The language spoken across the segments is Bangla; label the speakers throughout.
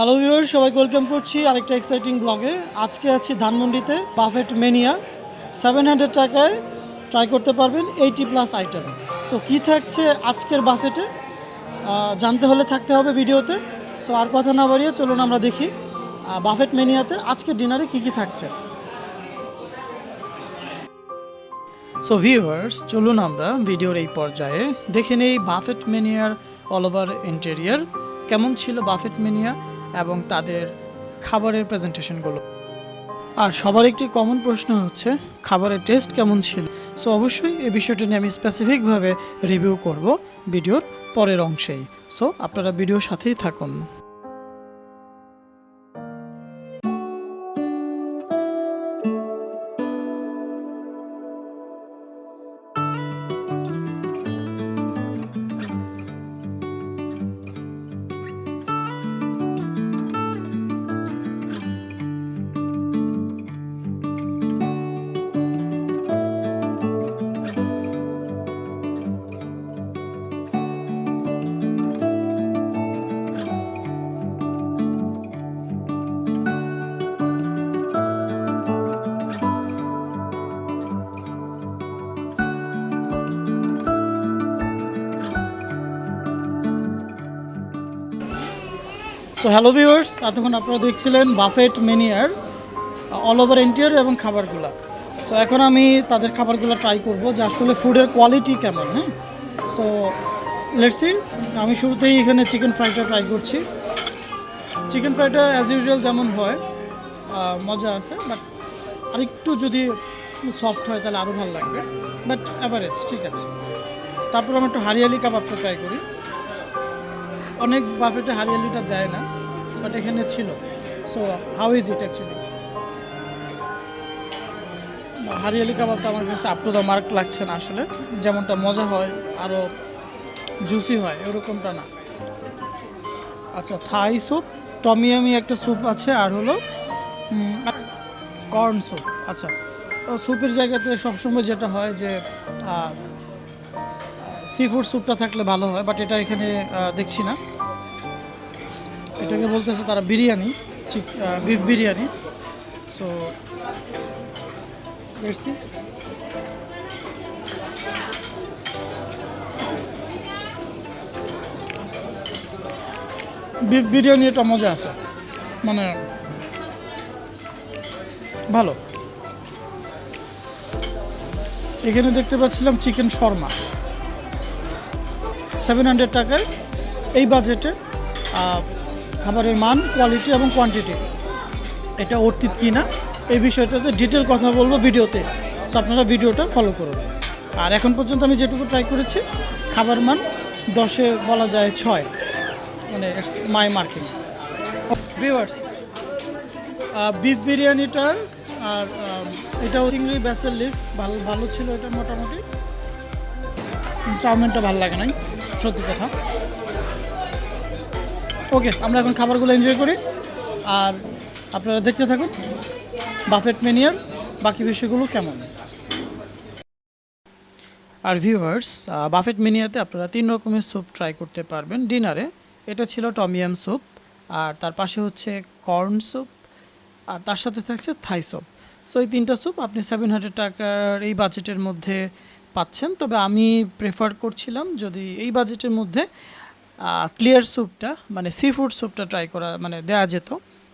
Speaker 1: হ্যালো ভিউয়ার সবাইকে ওয়েলকাম করছি আরেকটা এক্সাইটিং ব্লগে আজকে আছি ধানমন্ডিতে বাফেট মেনিয়া সেভেন হান্ড্রেড টাকায় ট্রাই করতে পারবেন এইটি প্লাস আইটেম সো কী থাকছে আজকের বাফেটে জানতে হলে থাকতে হবে ভিডিওতে। সো আর কথা না বাড়িয়ে চলুন আমরা দেখি। বাফেট মেনিয়াতে আজকের ডিনারে কী কী থাকছে? সো ভিউয়ার্স চলুন আমরা ভিডিওর এই পর্যায়ে। দেখে নেই বাফেট মেনিয়ার অল ওভার ইন্টেরিয়ার কেমন ছিল বাফেট মেনিয়া এবং তাদের খাবারের প্রেজেন্টেশনগুলো। আর সবার একটি কমন প্রশ্ন হচ্ছে, খাবারের টেস্ট কেমন ছিল? সো অবশ্যই এই বিষয়টি নিয়ে আমি স্পেসিফিকভাবে রিভিউ করব ভিডিওর পরের অংশেই। সো আপনারা ভিডিওর সাথেই থাকুন। সো হ্যালো ভিউয়ার্স এতক্ষণ আপনারা দেখছিলেন বাফেট মেনিয়ার অল ওভার ইন্টেরিয়র এবং খাবারগুলো। সো এখন আমি তাদের খাবারগুলো ট্রাই করব যে আসলে ফুডের কোয়ালিটি কেমন হ্যাঁ? সো লেটসি আমি শুরুতেই এখানে চিকেন ফ্রাইটা ট্রাই করছি। চিকেন ফ্রাইটা অ্যাজ ইউজুয়াল যেমন হয় মজা আছে বাট আরেকটু যদি সফট হয় তাহলে আরও ভালো লাগবে। বাট অ্যাভারেজ ঠিক আছে। তারপর আমি একটু হারিয়ালি কাবাবটা ট্রাই করি। অনেক বাফেটে হারিয়ালিটা দেয় না বাট এখানে ছিল। So how is it actually hariyali কাবাবটা আমার কাছে আপ টু দ্য মার্ক লাগছে না আসলে। যেমনটা মজা হয় আরও জুসি হয়, এরকমটা না। আচ্ছা থাই স্যুপ টমিয়ামি একটা স্যুপ আছে, আর হলো কর্ন স্যুপ আচ্ছা তো স্যুপের জায়গাতে সবসময় যেটা হয় যে সি ফুড স্যুপটা থাকলে ভালো হয় বাট এটা এখানে দেখছি না। এটাকে বলতেছে তারা বিরিয়ানি, চিক বিফ বিরিয়ানি। সো দেখছি বিফ বিরিয়ানি এটা মজা আছে মানে ভালো। এখানে দেখতে পাচ্ছিলাম চিকেন শর্মা। সেভেন হান্ড্রেড টাকায় এই বাজেটে খাবারের মান কোয়ালিটি এবং কোয়ান্টিটি এটা অর্থিত কি না এই বিষয়টাতে ডিটেল কথা বলব ভিডিওতে। সো আপনারা ভিডিওটা ফলো করুন। আর এখন পর্যন্ত আমি যেটুকু ট্রাই করেছি, খাবার মান দশে বলা যায় ছয়। মানে it's my marking viewers beef বিরিয়ানিটা আর এটাও চিংড়ি, ব্যাসের লিফ ভালো ভালো ছিল এটা মোটামুটি। চাউমিনটা ভালো লাগে নাই। সত্যি কথা। ওকে আমরা এখন খাবারগুলো এনজয় করি। আর আপনারা দেখতে থাকুন বাফেট মেনিয়ার বাকি বিষয়গুলো কেমন। আর ভিউয়ার্স বাফেট মেনিয়াতে আপনারা তিন রকমের স্যুপ ট্রাই করতে পারবেন। ডিনারে এটা ছিল টমিয়াম স্যুপ আর তার পাশে হচ্ছে কর্ন স্যুপ আর তার সাথে থাকছে থাই স্যুপ সো এই তিনটা স্যুপ আপনি সেভেন হান্ড্রেড টাকার এই বাজেটের মধ্যে পাচ্ছেন, তবে আমি প্রেফার করছিলাম যদি এই বাজেটের মধ্যে ক্লিয়ার স্যুপটা মানে সি ফুড স্যুপটা ট্রাই করা মানে দেওয়া যেত,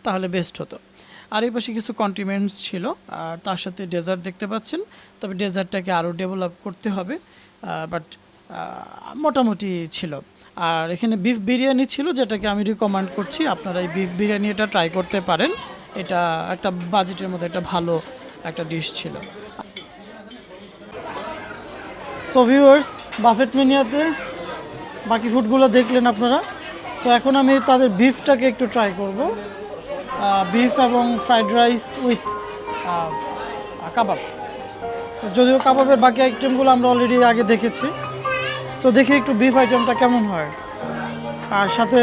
Speaker 1: তাহলে বেস্ট হতো। আর এই পাশে কিছু কন্টিমেন্টস ছিল, আর তার সাথে ডেজার্ট দেখতে পাচ্ছেন, তবে ডেজার্টটাকে আরও ডেভেলপ করতে হবে বাট মোটামুটি ছিল। আর এখানে বিফ বিরিয়ানি ছিল, যেটাকে আমি রিকমেন্ড করছি, আপনারা এই বিফ বিরিয়ানি এটা ট্রাই করতে পারেন, এটা একটা বাজেটের মধ্যে একটা ভালো একটা ডিশ ছিল। সো ভিউয়ার্স বাফেট মেনিয়াতে বাকি ফুডগুলো দেখলেন আপনারা। সো এখন আমি তাদের বিফটাকে একটু ট্রাই করব। বিফ এবং ফ্রাইড রাইস উইথ কাবাব। যদিও কাবাবের বাকি আইটেমগুলো আমরা অলরেডি আগে দেখেছি। সো দেখি একটু বিফ আইটেমটা কেমন হয়। আর সাথে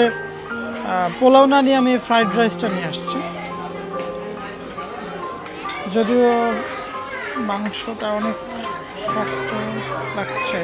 Speaker 1: পোলাও না নিয়ে আমি ফ্রাইড রাইসটা নিয়ে আসছি। যদিও মাংসটা অনেক শক্ত লাগছে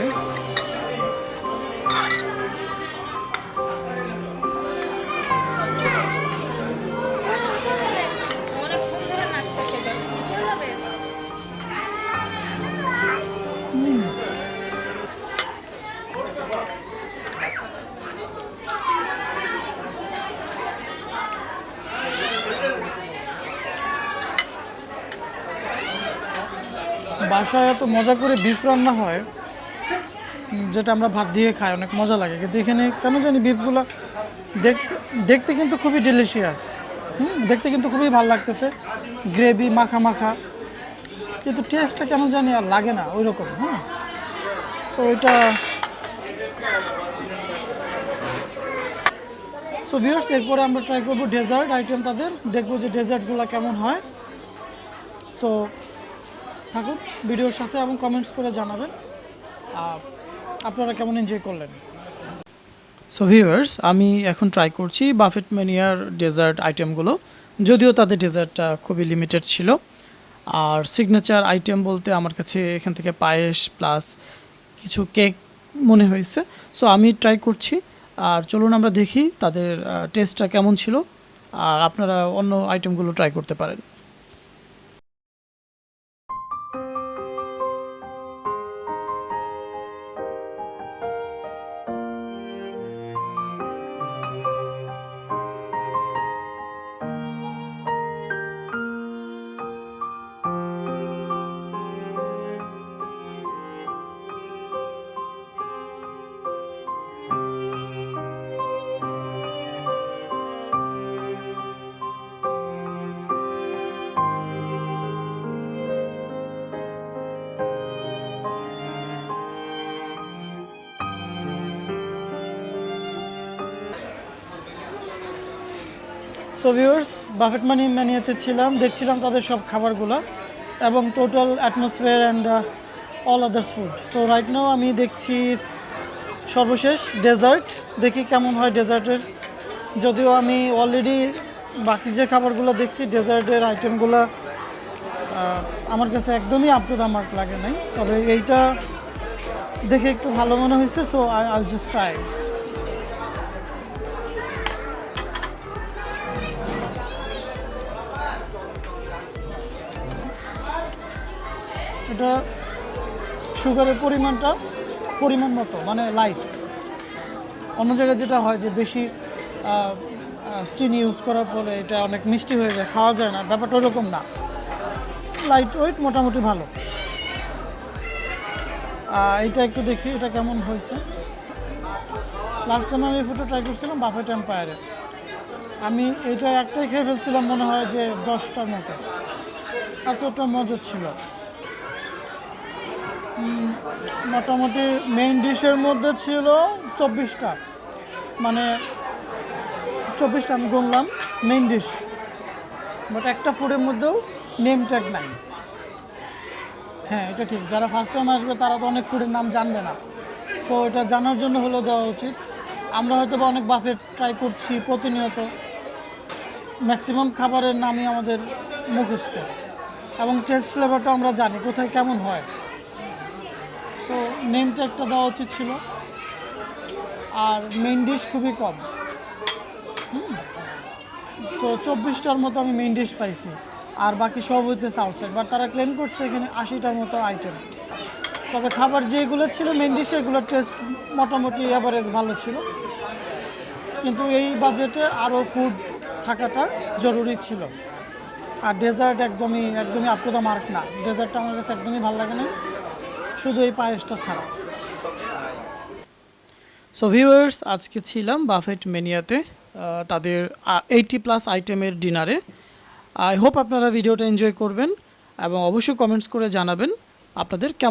Speaker 1: বাসায় এত মজা করে বিফ রান্না হয়, যেটা আমরা ভাত দিয়ে খাই, অনেক মজা লাগে। কিন্তু এখানে কেন জানি বিফগুলো দেখতে দেখতে কিন্তু খুবই ডেলিশিয়াস হুম, দেখতে কিন্তু খুবই ভালো লাগতেছে। গ্রেভি মাখা মাখা। কিন্তু টেস্টটা কেন জানি আর লাগে না ওই রকম হ্যাঁ সো এটা সো ভিউয়ার্স এরপরে আমরা ট্রাই করব ডেজার্ট আইটেম তাদের। দেখব যে ডেজার্টগুলো কেমন হয়। সো থাকুন, ভিডিওর সাথে এবং কমেন্টস করে জানাবেন। আপনারা কেমন এনজয় করলেন? সো ভিউয়ার্স আমি এখন ট্রাই করছি বাফেট ম্যানিয়ার ডেজার্ট আইটেমগুলো যদিও তাদের ডেজার্টটা খুবই লিমিটেড ছিল। আর সিগনেচার আইটেম বলতে আমার কাছে এখান থেকে পায়েস প্লাস কিছু কেক মনে হয়েছে। সো আমি ট্রাই করছি। আর চলুন আমরা দেখি তাদের টেস্টটা কেমন ছিল। আর আপনারা অন্য আইটেমগুলো ট্রাই করতে পারেন। সো ভিউয়ার্স বাফেট মানি ম্যানিয়াতে ছিলাম, দেখছিলাম তাদের সব খাবারগুলো এবং total atmosphere and all others food so right now আমি দেখছি সর্বশেষ ডেজার্ট দেখি কেমন হয় ডেজার্টের যদিও আমি অলরেডি বাকি যে খাবারগুলো দেখছি ডেজার্টের আইটেমগুলো আমার কাছে একদমই আপ টু দ্য মার্ক লাগে নাই। তবে এইটা দেখে একটু ভালো মনে হয়েছে so I all just try এটা সুগারের পরিমাণটা পরিমাণ মতো মানে লাইট অন্য জায়গায় যেটা হয় যে বেশি চিনি ইউজ করার পরে এটা অনেক মিষ্টি হয়ে যায়, খাওয়া যায় না, ব্যাপারটা ওরকম না। লাইট ওয়েট মোটামুটি ভালো। এটা একটু দেখি, এটা কেমন হয়েছে। লাস্ট টাইম আমি ফুটো ট্রাই করছিলাম বাফে এম্পায়ারে আমি এটা একটাই খেয়ে ফেলছিলাম মনে হয় যে দশটার মতো। এতটা মজা ছিল। মোটামুটি মেইন ডিশের মধ্যে ছিল চব্বিশটা। মানে চব্বিশটা আমি গুনলাম মেইন ডিশ বাট একটা ফুডের মধ্যেও নেম ট্যাগ নাই। হ্যাঁ এটা ঠিক। যারা ফার্স্ট টাইম আসবে, তারা তো অনেক ফুডের নাম জানবে না। সো এটা জানার জন্য হলেও দেওয়া উচিত। আমরা হয়তো বা অনেক বাফেট ট্রাই করছি প্রতিনিয়ত। ম্যাক্সিমাম খাবারের নামই আমাদের মুখস্থ। এবং টেস্ট ফ্লেভারটা আমরা জানি, কোথায় কেমন হয়। সো নেম ট্যাগটা দেওয়া উচিত ছিল। আর মেইন ডিশ খুবই কম। সো চব্বিশটার মতো আমি মেইন ডিশ পাইছি। আর বাকি সব হইতেছে আউটসাইড বাট তারা ক্লেম করছে এখানে আশিটার মতো আইটেম তবে খাবার যেগুলো ছিল মেইন ডিশে এগুলোর টেস্ট মোটামুটি অ্যাভারেজ ভালো ছিল। কিন্তু এই বাজেটে আরও ফুড থাকাটা জরুরি ছিল। আর ডেজার্ট একদমই একদমই আপ টু দ্য মার্ক না। ডেজার্টটা আমার কাছে একদমই ভালো লাগে না শুধু এই পায়েসটা ছাড়া। সো ভিউয়ার্স আজকে ছিলাম বাফেট মেনিয়াতে তাদের এইটি প্লাস আইটেমের ডিনারে আই হোপ আপনারা ভিডিওটা এনজয় করবেন এবং অবশ্যই কমেন্টস করে জানাবেন আপনাদের কেমন